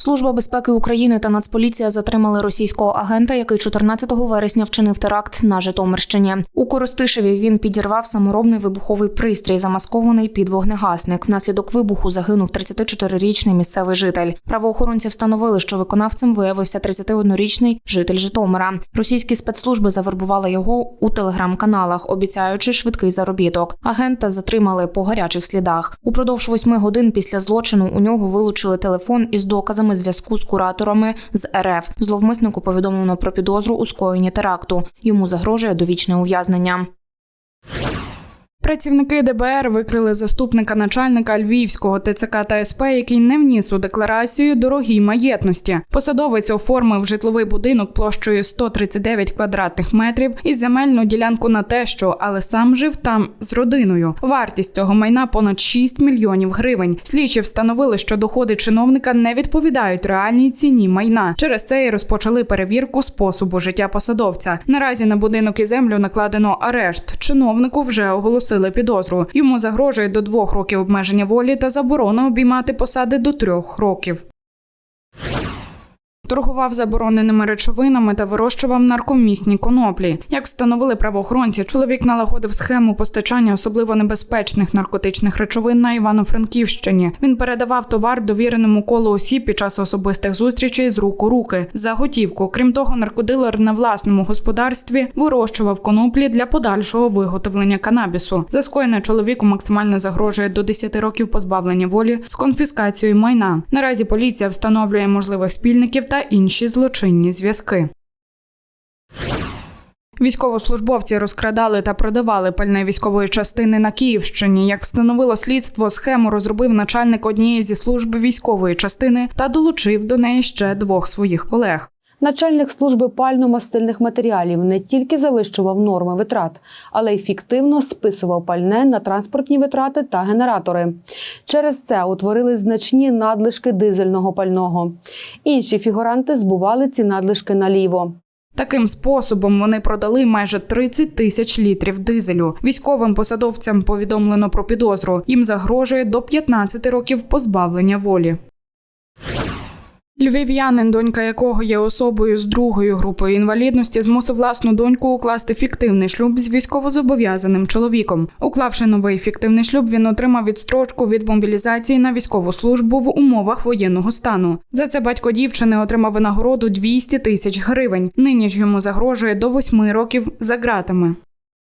Служба безпеки України та Нацполіція затримали російського агента, який 14 вересня вчинив теракт на Житомирщині. У Коростишеві він підірвав саморобний вибуховий пристрій, замаскований під вогнегасник. Внаслідок вибуху загинув 34-річний місцевий житель. Правоохоронці встановили, що виконавцем виявився 31-річний житель Житомира. Російські спецслужби завербували його у телеграм-каналах, обіцяючи швидкий заробіток. Агента затримали по гарячих слідах. Упродовж восьми годин після злочину у нього вилучили телефон із доказами зв'язку з кураторами з РФ. Зловмиснику повідомлено про підозру у скоєнні теракту. Йому загрожує довічне ув'язнення. Працівники ДБР викрили заступника начальника Львівського ТЦК та СП, який не вніс у декларацію дорогій маєтності. Посадовець оформив житловий будинок площею 139 квадратних метрів і земельну ділянку на те, що але сам жив там з родиною. Вартість цього майна понад 6 мільйонів гривень. Слідчі встановили, що доходи чиновника не відповідають реальній ціні майна. Через це і розпочали перевірку способу життя посадовця. Наразі на будинок і землю накладено арешт. Чиновнику вже оголосили підозру. Йому загрожує до двох років обмеження волі та заборона обіймати посади до трьох років. Торгував забороненими речовинами та вирощував наркомісні коноплі. Як встановили правоохоронці, чоловік налагодив схему постачання особливо небезпечних наркотичних речовин на Івано-Франківщині. Він передавав товар довіреному колу осіб під час особистих зустрічей з рук у руки за готівку. Крім того, наркодилер на власному господарстві вирощував коноплі для подальшого виготовлення канабісу. За скоєне чоловіку максимально загрожує до 10 років позбавлення волі з конфіскацією майна. Наразі поліція встановлює можливих спільників та інші злочинні зв'язки. Військовослужбовці розкрадали та продавали пальне військової частини на Київщині. Як встановило слідство, схему розробив начальник однієї зі служб військової частини та долучив до неї ще двох своїх колег. Начальник служби пально-мастильних матеріалів не тільки завищував норми витрат, але й фіктивно списував пальне на транспортні витрати та генератори. Через це утворились значні надлишки дизельного пального. Інші фігуранти збували ці надлишки наліво. Таким способом вони продали майже 30 тисяч літрів дизелю. Військовим посадовцям повідомлено про підозру. Їм загрожує до 15 років позбавлення волі. Львів'янин, донька якого є особою з другою групою інвалідності, змусив власну доньку укласти фіктивний шлюб з військовозобов'язаним чоловіком. Уклавши новий фіктивний шлюб, він отримав відстрочку від мобілізації на військову службу в умовах воєнного стану. За це батько дівчини отримав винагороду 200 тисяч гривень. Нині ж йому загрожує до восьми років за ґратами.